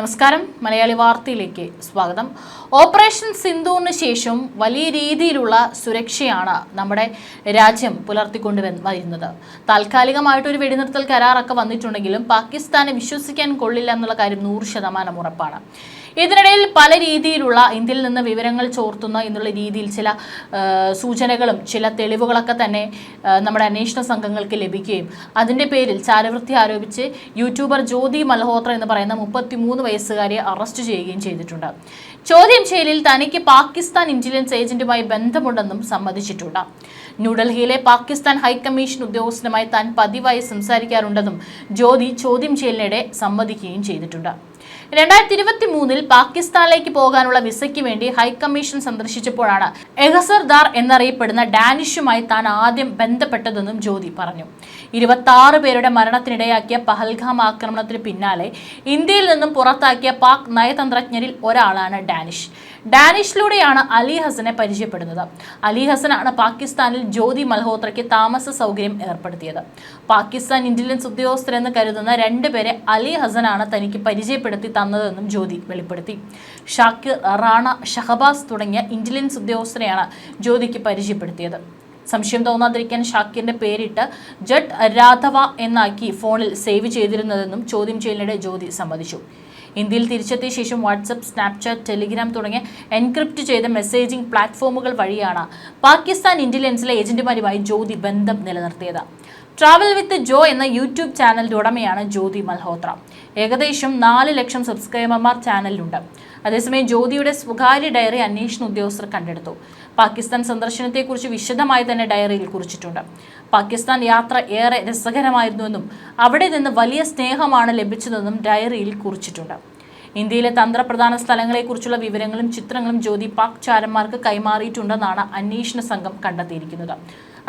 നമസ്കാരം. മലയാളി വാർത്തയിലേക്ക് സ്വാഗതം. ഓപ്പറേഷൻ സിന്ധുവിന് ശേഷം വലിയ രീതിയിലുള്ള സുരക്ഷയാണ് നമ്മുടെ രാജ്യം പുലർത്തിക്കൊണ്ട് വരുന്നത്. താൽക്കാലികമായിട്ടൊരു വെടിനിർത്തൽ കരാറൊക്കെ വന്നിട്ടുണ്ടെങ്കിലും പാകിസ്ഥാനെ വിശ്വസിക്കാൻ കൊള്ളില്ല എന്നുള്ള കാര്യം നൂറ് ശതമാനം ഉറപ്പാണ്. ഇതിനിടയിൽ പല രീതിയിലുള്ള ഇന്ത്യയിൽ നിന്ന് വിവരങ്ങൾ ചോർത്തുന്ന എന്നുള്ള രീതിയിൽ ചില സൂചനകളും ചില തെളിവുകളൊക്കെ തന്നെ നമ്മുടെ അന്വേഷണ സംഘങ്ങൾക്ക് ലഭിക്കുകയും അതിന്റെ പേരിൽ ചാരവൃത്തി ആരോപിച്ച് യൂട്യൂബർ ജ്യോതി മൽഹോത്ര എന്ന് പറയുന്ന മുപ്പത്തിമൂന്ന് വയസ്സുകാരിയെ അറസ്റ്റ് ചെയ്യുകയും ചെയ്തിട്ടുണ്ട്. ചോദ്യം ചെയ്യലിൽ തനിക്ക് പാകിസ്ഥാൻ ഇന്റലിജൻസ് ഏജന്റുമായി ബന്ധമുണ്ടെന്നും സമ്മതിച്ചിട്ടുണ്ട്. ന്യൂഡൽഹിയിലെ പാകിസ്ഥാൻ ഹൈക്കമ്മീഷൻ ഉദ്യോഗസ്ഥനുമായി താൻ പതിവായി സംസാരിക്കാറുണ്ടെന്നും ജ്യോതി ചോദ്യം ചെയ്യലിനിടെ സമ്മതിക്കുകയും ചെയ്തിട്ടുണ്ട്. രണ്ടായിരത്തി ഇരുപത്തി മൂന്നിൽ പാകിസ്ഥാനിലേക്ക് പോകാനുള്ള വിസയ്ക്ക് വേണ്ടി ഹൈക്കമ്മീഷൻ സന്ദർശിച്ചപ്പോഴാണ് എഹസർദാർ എന്നറിയപ്പെടുന്ന ഡാനിഷുമായി താൻ ആദ്യം ബന്ധപ്പെട്ടതെന്നും ജ്യോതി പറഞ്ഞു. ഇരുപത്തി പേരുടെ മരണത്തിനിടയാക്കിയ പഹൽഗാം ആക്രമണത്തിന് പിന്നാലെ ഇന്ത്യയിൽ നിന്നും പുറത്താക്കിയ പാക് നയതന്ത്രജ്ഞരിൽ ഒരാളാണ് ഡാനിഷ്. ഡാനിഷിലൂടെയാണ് അലി ഹസനെ പരിചയപ്പെടുന്നത്. അലി ഹസനാണ് പാകിസ്ഥാനിൽ ജ്യോതി മൽഹോത്രയ്ക്ക് താമസ സൗകര്യം ഏർപ്പെടുത്തിയത്. പാകിസ്ഥാൻ ഇന്റലിജൻസ് ഉദ്യോഗസ്ഥരെന്ന് കരുതുന്ന രണ്ടുപേരെ അലി ഹസനാണ് തനിക്ക് പരിചയപ്പെടുത്തി തന്നതെന്നും ജ്യോതി വെളിപ്പെടുത്തി. ഷാക്കിർ റാണ ഷഹബാസ് തുടങ്ങിയ ഇന്റലിജൻസ് ഉദ്യോഗസ്ഥരെയാണ് ജ്യോതിക്ക് പരിചയപ്പെടുത്തിയത്. സംശയം തോന്നാതിരിക്കാൻ ഷാക്കിറിന്റെ പേരിട്ട് ജട്ട് രാധവ എന്നാക്കി ഫോണിൽ സേവ് ചെയ്തിരുന്നതെന്നും ചോദ്യം ചെയ്യലിനിടെ ജ്യോതി സമ്മതിച്ചു. ഇന്ത്യയിൽ തിരിച്ചെത്തിയ ശേഷം വാട്സപ്പ് സ്നാപ്ചാറ്റ് ടെലിഗ്രാം തുടങ്ങിയ എൻക്രിപ്റ്റ് ചെയ്ത മെസ്സേജിംഗ് പ്ലാറ്റ്ഫോമുകൾ വഴിയാണ് പാകിസ്ഥാൻ ഇന്റലിജൻസിലെ ഏജന്റുമാരുമായി ജ്യോതി ബന്ധം നിലനിർത്തിയത്. ട്രാവൽ വിത്ത് ജോ എന്ന യൂട്യൂബ് ചാനലിന്റെ ഉടമയാണ് ജ്യോതി മൽഹോത്ര. ഏകദേശം നാല് ലക്ഷം സബ്സ്ക്രൈബർമാർ ചാനലിലുണ്ട്. അതേസമയം ജ്യോതിയുടെ സ്വകാര്യ ഡയറി അന്വേഷണ ഉദ്യോഗസ്ഥർ കണ്ടെടുത്തു. പാകിസ്ഥാൻ സന്ദർശനത്തെക്കുറിച്ച് വിശദമായി തന്നെ ഡയറിയിൽ കുറിച്ചിട്ടുണ്ട്. പാകിസ്ഥാൻ യാത്ര ഏറെ രസകരമായിരുന്നുവെന്നും അവിടെ നിന്ന് വലിയ സ്നേഹമാണ് ലഭിച്ചതെന്നും ഡയറിയിൽ കുറിച്ചിട്ടുണ്ട്. ഇന്ത്യയിലെ തന്ത്രപ്രധാന സ്ഥലങ്ങളെക്കുറിച്ചുള്ള വിവരങ്ങളും ചിത്രങ്ങളും ജ്യോതി പാക് ചാരന്മാർക്ക് കൈമാറിയിട്ടുണ്ടെന്നാണ് അന്വേഷണ സംഘം കണ്ടെത്തിയിരിക്കുന്നത്.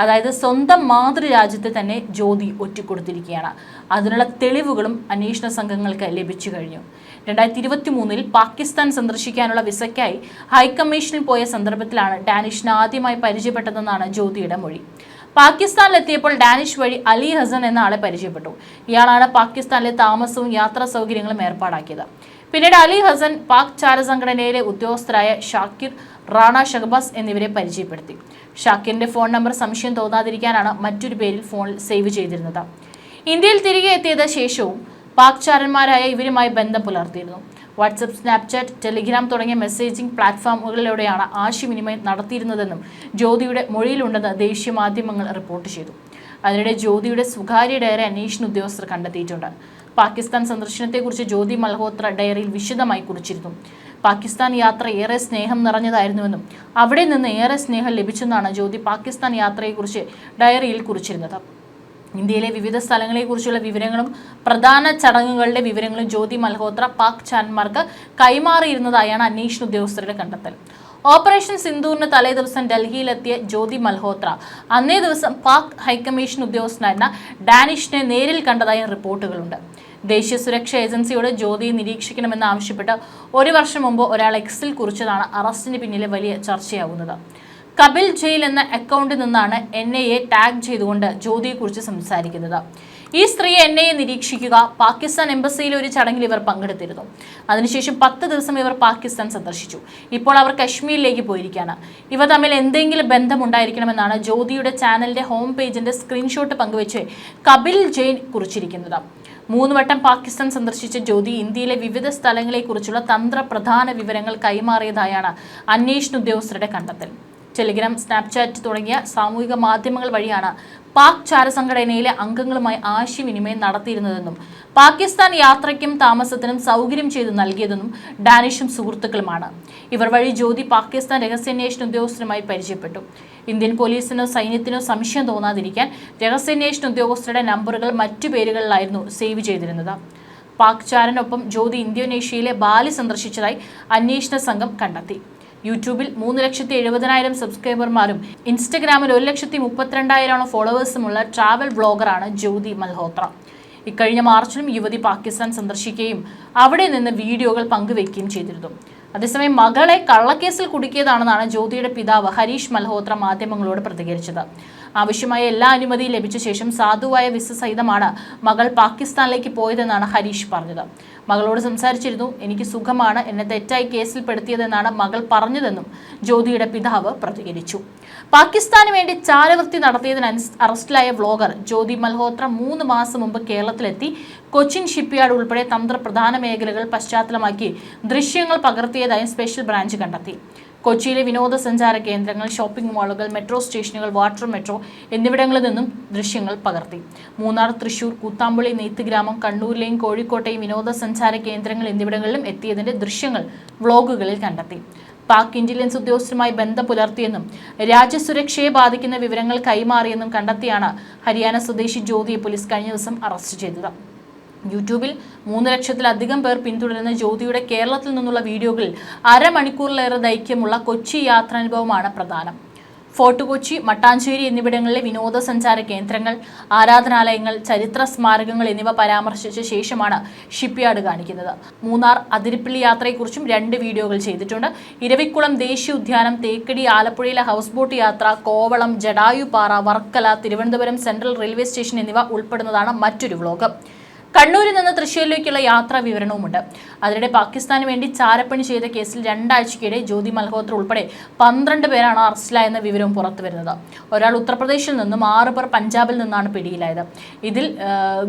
അതായത് സ്വന്തം മാതൃരാജ്യത്തെ തന്നെ ജ്യോതി ഒറ്റിക്കൊടുത്തിരിക്കുകയാണ്. അതിനുള്ള തെളിവുകളും അന്വേഷണ സംഘങ്ങൾക്ക് ലഭിച്ചു കഴിഞ്ഞു. രണ്ടായിരത്തി ഇരുപത്തി മൂന്നിൽ പാകിസ്ഥാൻ സന്ദർശിക്കാനുള്ള വിസയ്ക്കായി ഹൈക്കമ്മീഷനിൽ പോയ സന്ദർഭത്തിലാണ് ഡാനിഷിന് ആദ്യമായി പരിചയപ്പെട്ടതെന്നാണ് ജ്യോതിയുടെ മൊഴി. പാകിസ്ഥാനിലെത്തിയപ്പോൾ ഡാനിഷ് വഴി അലി ഹസൻ എന്ന ആളെ പരിചയപ്പെട്ടു. ഇയാളാണ് പാകിസ്ഥാനിലെ താമസവും യാത്രാ സൗകര്യങ്ങളും ഏർപ്പാടാക്കിയത്. പിന്നീട് അലി ഹസൻ പാക് ചാര സംഘടനയിലെ ഉദ്യോഗസ്ഥരായ ഷാക്കിർ റാണ ഷഹബാസ് എന്നിവരെ പരിചയപ്പെടുത്തി. ഷാക്കിറിന്റെ ഫോൺ നമ്പർ സംശയം തോന്നാതിരിക്കാനാണ് മറ്റൊരു പേരിൽ ഫോണിൽ സേവ് ചെയ്തിരുന്നത്. ഇന്ത്യയിൽ തിരികെ എത്തിയത് ശേഷവും പാക് ചാരന്മാരായ ഇവരുമായി ബന്ധം പുലർത്തിയിരുന്നു. വാട്സപ്പ് സ്നാപ്ചാറ്റ് ടെലിഗ്രാം തുടങ്ങിയ മെസ്സേജിംഗ് പ്ലാറ്റ്ഫോമുകളിലൂടെയാണ് ആശയവിനിമയം നടത്തിയിരുന്നതെന്നും ജ്യോതിയുടെ മൊഴിയിലുണ്ടെന്ന് ദേശീയ മാധ്യമങ്ങൾ റിപ്പോർട്ട് ചെയ്തു. അതിനിടെ ജ്യോതിയുടെ സ്വകാര്യ ഡയറി അന്വേഷണ ഉദ്യോഗസ്ഥർ കണ്ടെത്തിയിട്ടുണ്ട്. പാകിസ്ഥാൻ സന്ദർശനത്തെക്കുറിച്ച് ജ്യോതി മൽഹോത്ര ഡയറിയിൽ വിശദമായി കുറിച്ചിരുന്നു. പാകിസ്ഥാൻ യാത്ര ഏറെ സ്നേഹം നിറഞ്ഞതായിരുന്നുവെന്നും അവിടെ നിന്ന് ഏറെ സ്നേഹം ലഭിച്ചെന്നാണ് ജ്യോതി പാകിസ്ഥാൻ യാത്രയെക്കുറിച്ച് ഡയറിയിൽ കുറിച്ചിരുന്നത്. ഇന്ത്യയിലെ വിവിധ സ്ഥലങ്ങളെക്കുറിച്ചുള്ള വിവരങ്ങളും പ്രധാന ചടങ്ങുകളുടെ വിവരങ്ങളും ജ്യോതി മൽഹോത്ര പാക് ചാൻമാർക്ക് കൈമാറിയിരുന്നതായാണ് അന്വേഷണ ഉദ്യോഗസ്ഥരുടെ കണ്ടെത്തൽ. ഓപ്പറേഷൻ സിന്ധൂറിന് തലേ ദിവസം ഡൽഹിയിലെത്തിയ ജ്യോതി മൽഹോത്ര. അന്നേ ദിവസം പാക് ഹൈക്കമ്മീഷൻ ഉദ്യോഗസ്ഥനായിരുന്ന ഡാനിഷിനെ നേരിൽ കണ്ടതായും റിപ്പോർട്ടുകളുണ്ട്. ദേശീയ സുരക്ഷാ ഏജൻസിയോട് ജ്യോതിയെ നിരീക്ഷിക്കണമെന്ന് ആവശ്യപ്പെട്ട് ഒരു വർഷം മുമ്പ് ഒരാൾ എക്സിൽ കുറിച്ചതാണ് അറസ്റ്റിന് പിന്നിലെ വലിയ ചർച്ചയാവുന്നത്. കപിൽ ജയിൽ എന്ന അക്കൗണ്ടിൽ നിന്നാണ് എൻ ഐ എ ടാഗ് ചെയ്തുകൊണ്ട് ജ്യോതിയെക്കുറിച്ച് സംസാരിക്കുന്നത്. ഈ സ്ത്രീ എൻ ഐ എ നിരീക്ഷിക്കുക. പാകിസ്ഥാൻ എംബസിയിൽ ഒരു ചടങ്ങിൽ ഇവർ പങ്കെടുത്തിരുന്നു. അതിനുശേഷം പത്ത് ദിവസം ഇവർ പാകിസ്ഥാൻ സന്ദർശിച്ചു. ഇപ്പോൾ അവർ കശ്മീരിലേക്ക് പോയിരിക്കുകയാണ്. ഇവ തമ്മിൽ എന്തെങ്കിലും ബന്ധമുണ്ടായിരിക്കണമെന്നാണ് ജ്യോതിയുടെ ചാനലിന്റെ ഹോം പേജിന്റെ സ്ക്രീൻഷോട്ട് പങ്കുവെച്ച് കപിൽ ജെയിൻ കുറിച്ചിരിക്കുന്നത്. മൂന്ന് വട്ടം പാകിസ്ഥാൻ സന്ദർശിച്ച ജ്യോതി ഇന്ത്യയിലെ വിവിധ സ്ഥലങ്ങളെക്കുറിച്ചുള്ള തന്ത്രപ്രധാന വിവരങ്ങൾ കൈമാറിയതായാണ് അന്വേഷണ ഉദ്യോഗസ്ഥരുടെ കണ്ടെത്തൽ. ടെലിഗ്രാം സ്നാപ്ചാറ്റ് തുടങ്ങിയ സാമൂഹിക മാധ്യമങ്ങൾ വഴിയാണ് പാക് ചാരസംഘടനയിലെ അംഗങ്ങളുമായി ആശയവിനിമയം നടത്തിയിരുന്നതെന്നും പാകിസ്ഥാൻ യാത്രയ്ക്കും താമസത്തിനും സൗകര്യം ചെയ്ത് നൽകിയതെന്നും ഡാനിഷും സുഹൃത്തുക്കളുമാണ്. ഇവർ വഴി ജ്യോതി പാകിസ്ഥാൻ രഹസ്യാന്വേഷണ ഉദ്യോഗസ്ഥരുമായി പരിചയപ്പെട്ടു. ഇന്ത്യൻ പോലീസിനോ സൈന്യത്തിനോ സംശയം തോന്നാതിരിക്കാൻ രഹസ്യാന്വേഷണ ഉദ്യോഗസ്ഥരുടെ നമ്പറുകൾ മറ്റു പേരുകളിലായിരുന്നു സേവ് ചെയ്തിരുന്നത്. പാക് ചാരനൊപ്പം ജ്യോതി ഇന്തോനേഷ്യയിലെ ബാലി സന്ദർശിച്ചതായി അന്വേഷണ സംഘം കണ്ടെത്തി. യൂട്യൂബിൽ മൂന്ന് ലക്ഷത്തി എഴുപതിനായിരം സബ്സ്ക്രൈബർമാരും ഇൻസ്റ്റഗ്രാമിൽ ഒരു ലക്ഷത്തി മുപ്പത്തിരണ്ടായിരം ഫോളോവേഴ്സുമുള്ള ട്രാവൽ വ്ളോഗറാണ് ജ്യോതി മൽഹോത്ര. ഇക്കഴിഞ്ഞ മാർച്ചിലും യുവതി പാകിസ്ഥാൻ സന്ദർശിക്കുകയും അവിടെ നിന്ന് വീഡിയോകൾ പങ്കുവെക്കുകയും ചെയ്തിരുന്നു. അതേസമയം മകളെ കള്ളക്കേസിൽ കുടുക്കിയതാണെന്നാണ് ജ്യോതിയുടെ പിതാവ് ഹരീഷ് മൽഹോത്ര മാധ്യമങ്ങളോട് പ്രതികരിച്ചത്. ആവശ്യമായ എല്ലാ അനുമതിയും ലഭിച്ച ശേഷം സാധുവായ വിസ സഹിതമാണ് മകൾ പാകിസ്ഥാനിലേക്ക് പോയതെന്നാണ് ഹരീഷ് പറഞ്ഞത്. മകളോട് സംസാരിച്ചിരുന്നു എനിക്ക് സുഖമാണ് എന്നെ തെറ്റായി കേസിൽ കേസിൽപ്പെടുത്തിയതെന്നാണ് മകൾ പറഞ്ഞതെന്നും ജ്യോതിയുടെ പിതാവ് പ്രതികരിച്ചു. പാകിസ്ഥാന് വേണ്ടി ചാരവൃത്തി നടത്തിയതിന് അറസ്റ്റിലായ വ്ളോഗർ ജ്യോതി മൽഹോത്ര മൂന്ന് മാസം മുമ്പ് കേരളത്തിലെത്തി. കൊച്ചിൻ ഷിപ്പ്യാർഡ് ഉൾപ്പെടെ തന്ത്രപ്രധാന മേഖലകൾ പശ്ചാത്തലമാക്കി ദൃശ്യങ്ങൾ പകർത്തിയതായും സ്പെഷ്യൽ ബ്രാഞ്ച് കണ്ടെത്തി. കൊച്ചിയിലെ വിനോദസഞ്ചാര കേന്ദ്രങ്ങൾ ഷോപ്പിംഗ് മാളുകൾ മെട്രോ സ്റ്റേഷനുകൾ വാട്ടർ മെട്രോ എന്നിവിടങ്ങളിൽ നിന്നും ദൃശ്യങ്ങൾ പകർത്തി. മൂന്നാർ തൃശൂർ കൂത്താമ്പുള്ളി നെയ്ത്തുഗ്രാമം കണ്ണൂരിലെയും കോഴിക്കോട്ടെയും വിനോദസഞ്ചാര കേന്ദ്രങ്ങൾ എന്നിവിടങ്ങളിലും എത്തിയതിന്റെ ദൃശ്യങ്ങൾ വ്ളോഗുകളിൽ കണ്ടെത്തി. പാക് ഇന്റലിജൻസ് ഉദ്യോഗസ്ഥരുമായി ബന്ധം പുലർത്തിയെന്നും രാജ്യസുരക്ഷയെ ബാധിക്കുന്ന വിവരങ്ങൾ കൈമാറിയെന്നും കണ്ടെത്തിയാണ് ഹരിയാന സ്വദേശി ജ്യോതിയെ പോലീസ് കഴിഞ്ഞ ദിവസം അറസ്റ്റ് ചെയ്തത്. യൂട്യൂബിൽ മൂന്ന് ലക്ഷത്തിലധികം പേർ പിന്തുടരുന്ന ജ്യോതിയുടെ കേരളത്തിൽ നിന്നുള്ള വീഡിയോകളിൽ അരമണിക്കൂറിലേറെ ദൈർഘ്യമുള്ള കൊച്ചി യാത്രാനുഭവമാണ് പ്രധാനം. ഫോർട്ട് കൊച്ചി മട്ടാഞ്ചേരി എന്നിവിടങ്ങളിലെ വിനോദസഞ്ചാര കേന്ദ്രങ്ങൾ ആരാധനാലയങ്ങൾ ചരിത്ര സ്മാരകങ്ങൾ എന്നിവ പരാമർശിച്ച ശേഷമാണ് ഷിപ്പ്യാർഡ് കാണിക്കുന്നത്. മൂന്നാർ അതിരിപ്പള്ളി യാത്രയെക്കുറിച്ചും രണ്ട് വീഡിയോകൾ ചെയ്തിട്ടുണ്ട്. ഇരവിക്കുളം ദേശീയ ഉദ്യാനം തേക്കടി ആലപ്പുഴയിലെ ഹൗസ് ബോട്ട് യാത്ര Kovalam Jatayupara Varkala Thiruvananthapuram central railway station എന്നിവ ഉൾപ്പെടുന്നതാണ് മറ്റൊരു വ്ലോഗ്. കണ്ണൂരിൽ നിന്ന് തൃശ്ശൂരിലേക്കുള്ള യാത്രാ വിവരണവുമുണ്ട്. അതിനിടെ പാകിസ്ഥാന് വേണ്ടി ചാരപ്പണി ചെയ്ത കേസിൽ രണ്ടാഴ്ചയ്ക്കിടെ ജ്യോതി മൽഹോത്ര ഉൾപ്പെടെ പന്ത്രണ്ട് പേരാണ് അറസ്റ്റിലായെന്ന വിവരവും പുറത്തു വരുന്നത്. ഒരാൾ ഉത്തർപ്രദേശിൽ നിന്നും ആറ് പേർ പഞ്ചാബിൽ നിന്നാണ് പിടിയിലായത്. ഇതിൽ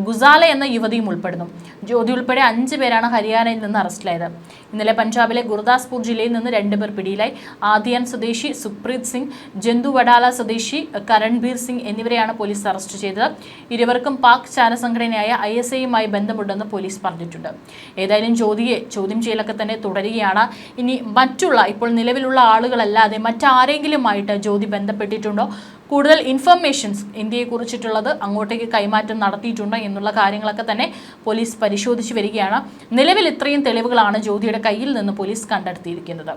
ഗുസാല എന്ന യുവതിയും ഉൾപ്പെടുന്നു. ജ്യോതി ഉൾപ്പെടെ അഞ്ച് പേരാണ് ഹരിയാനയിൽ നിന്ന് അറസ്റ്റിലായത്. ഇന്നലെ പഞ്ചാബിലെ ഗുർദാസ്പൂർ ജില്ലയിൽ നിന്ന് രണ്ടുപേർ പിടിയിലായി. ആദിയൻ സ്വദേശി സുപ്രീത് സിംഗ് ജന്തു വഡാല സ്വദേശി കരൺബീർ സിംഗ് എന്നിവരെയാണ് പോലീസ് അറസ്റ്റ് ചെയ്തത്. ഇരുവർക്കും പാക് ചാരസംഘടനയായ ഐ എസ് ഐയുമായി ബന്ധമുണ്ടെന്ന് പോലീസ് പറഞ്ഞിട്ടുണ്ട്. ഏതായാലും ജ്യോതിയെ ചോദ്യം ചെയ്യലൊക്കെ തന്നെ തുടരുകയാണ്. ഇനി മറ്റുള്ള ഇപ്പോൾ നിലവിലുള്ള ആളുകളല്ലാതെ മറ്റാരെങ്കിലുമായിട്ട് ജ്യോതി ബന്ധപ്പെട്ടിട്ടുണ്ടോ? കൂടുതൽ ഇൻഫർമേഷൻസ് ഇന്ത്യയെക്കുറിച്ചിട്ടുള്ളത് അങ്ങോട്ടേക്ക് കൈമാറ്റം നടത്തിയിട്ടുണ്ടോ എന്നുള്ള കാര്യങ്ങളൊക്കെ തന്നെ പോലീസ് പരിശോധിച്ചു വരികയാണ്. നിലവിൽ ഇത്രയും തെളിവുകളാണ് ജ്യോതിയുടെ കയ്യിൽ നിന്ന് പോലീസ് കണ്ടെടുത്തിയിരിക്കുന്നത്